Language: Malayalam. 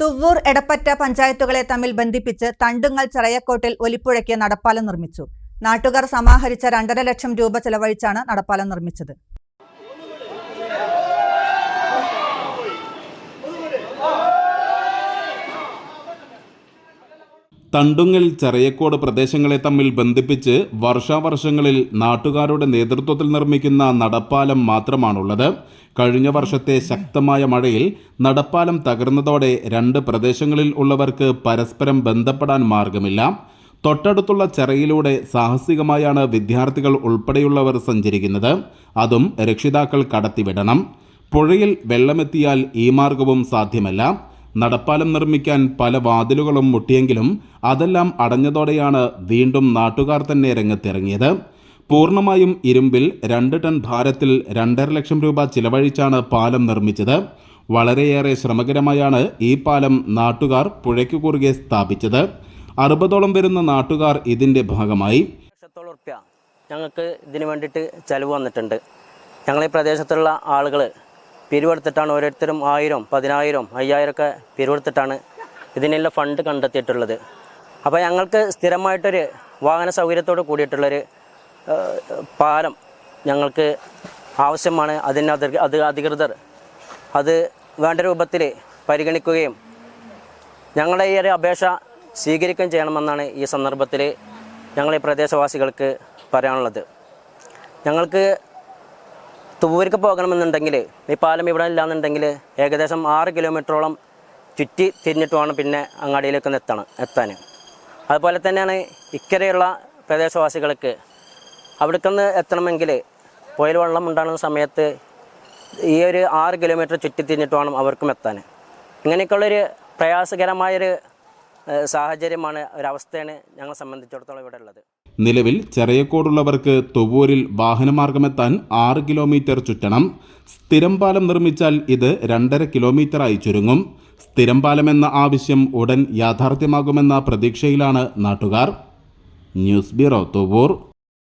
തുവ്വൂർ എടപ്പറ്റ പഞ്ചായത്തുകളെ തമ്മിൽ ബന്ധിപ്പിച്ച് തണ്ടുങ്ങൽ ചിറയക്കോട്ടിൽ ഒലിപ്പുഴയ്ക്ക് നടപ്പാലം നിർമ്മിച്ചു. നാട്ടുകാർ സമാഹരിച്ച രണ്ടര ലക്ഷം രൂപ ചെലവഴിച്ചാണ് നടപ്പാലം നിർമ്മിച്ചത്. തണ്ടുങ്ങൽ ചെറിയക്കോട് പ്രദേശങ്ങളെ തമ്മിൽ ബന്ധിപ്പിച്ച് വർഷാവർഷങ്ങളിൽ നാട്ടുകാരുടെ നേതൃത്വത്തിൽ നിർമ്മിക്കുന്ന നടപ്പാലം മാത്രമാണുള്ളത്. കഴിഞ്ഞ വർഷത്തെ ശക്തമായ മഴയിൽ നടപ്പാലം തകർന്നതോടെ രണ്ട് പ്രദേശങ്ങളിൽ ഉള്ളവർക്ക് പരസ്പരം ബന്ധപ്പെടാൻ മാർഗമില്ല. തൊട്ടടുത്തുള്ള ചെറയിലൂടെ സാഹസികമായാണ് വിദ്യാർത്ഥികൾ ഉൾപ്പെടെയുള്ളവർ സഞ്ചരിക്കുന്നത്. അതും രക്ഷിതാക്കൾ കടത്തിവിടണം. പുഴയിൽ വെള്ളമെത്തിയാൽ ഈ മാർഗവും സാധ്യമല്ല. നടപ്പാലം നിർമ്മിക്കാൻ പല വാതിലുകളും മുട്ടിയെങ്കിലും അതെല്ലാം അടഞ്ഞതോടെയാണ് വീണ്ടും നാട്ടുകാർ തന്നെ രംഗത്തിറങ്ങിയത്. പൂർണമായും ഇരുമ്പിൽ രണ്ട് ടൺ ഭാരത്തിൽ രണ്ടര ലക്ഷം രൂപ ചിലവഴിച്ചാണ് പാലം നിർമ്മിച്ചത്. വളരെയേറെ ശ്രമകരമായാണ് ഈ പാലം നാട്ടുകാർ പുഴയ്ക്ക് കുറുകെ സ്ഥാപിച്ചത്. അറുപതോളം വരുന്ന നാട്ടുകാർ ഇതിന്റെ ഭാഗമായി. ഞങ്ങൾക്ക് ഇതിന് വേണ്ടിയിട്ട് ചെലവ് വന്നിട്ടുണ്ട്. ഞങ്ങൾ പ്രദേശത്തുള്ള ആളുകൾ പിരിവെടുത്തിട്ടാണ് ഓരോരുത്തരും ആയിരം പതിനായിരം അയ്യായിരം ഒക്കെ പിരിവെടുത്തിട്ടാണ് ഇതിനുള്ള ഫണ്ട് കണ്ടെത്തിയിട്ടുള്ളത്. അപ്പോൾ ഞങ്ങൾക്ക് സ്ഥിരമായിട്ടൊരു വാഹന സൗകര്യത്തോട് കൂടിയിട്ടുള്ളൊരു പാലം ഞങ്ങൾക്ക് ആവശ്യമാണ്. അതിന് അത് അധികൃതർ അത് വേണ്ട രൂപത്തിൽ പരിഗണിക്കുകയും ഞങ്ങളുടെ ഈ ഒരു അപേക്ഷ സ്വീകരിക്കുകയും ചെയ്യണമെന്നാണ് ഈ സന്ദർഭത്തിൽ ഞങ്ങൾ ഈ പ്രദേശവാസികൾക്ക് പറയാനുള്ളത്. ഞങ്ങൾക്ക് തൂവൂർക്ക് പോകണമെന്നുണ്ടെങ്കിൽ ഈ പാലം ഇവിടെ ഇല്ലാന്നുണ്ടെങ്കിൽ ഏകദേശം ആറ് കിലോമീറ്ററോളം ചുറ്റി തിരിഞ്ഞിട്ട് വേണം പിന്നെ അങ്ങാടിയിലേക്ക് ഒന്ന് എത്തണം എത്താൻ. അതുപോലെ തന്നെയാണ് ഇക്കരെയുള്ള പ്രദേശവാസികൾക്ക് അവിടേക്കൊന്ന് എത്തണമെങ്കിൽ പുഴയിൽ വെള്ളം ഉണ്ടാകുന്ന സമയത്ത് ഈ ഒരു ആറ് കിലോമീറ്റർ ചുറ്റി തിരിഞ്ഞിട്ട് വേണം അവർക്കും എത്താൻ. ഇങ്ങനെയൊക്കെയുള്ളൊരു പ്രയാസകരമായൊരു സാഹചര്യമാണ് ഒരവസ്ഥയാണ് ഞങ്ങളെ സംബന്ധിച്ചിടത്തോളം ഇവിടെ ഉള്ളത്. നിലവിൽ ചെറിയക്കോടുള്ളവർക്ക് തുവൂരിൽ വാഹനമാർഗമെത്താൻ ആറ് കിലോമീറ്റർ ചുറ്റണം. സ്ഥിരം പാലം നിർമ്മിച്ചാൽ ഇത് രണ്ടര കിലോമീറ്ററായി ചുരുങ്ങും. സ്ഥിരം പാലമെന്ന ആവശ്യം ഉടൻ യാഥാർത്ഥ്യമാകുമെന്ന പ്രതീക്ഷയിലാണ് നാട്ടുകാർ. News bureau Thuvur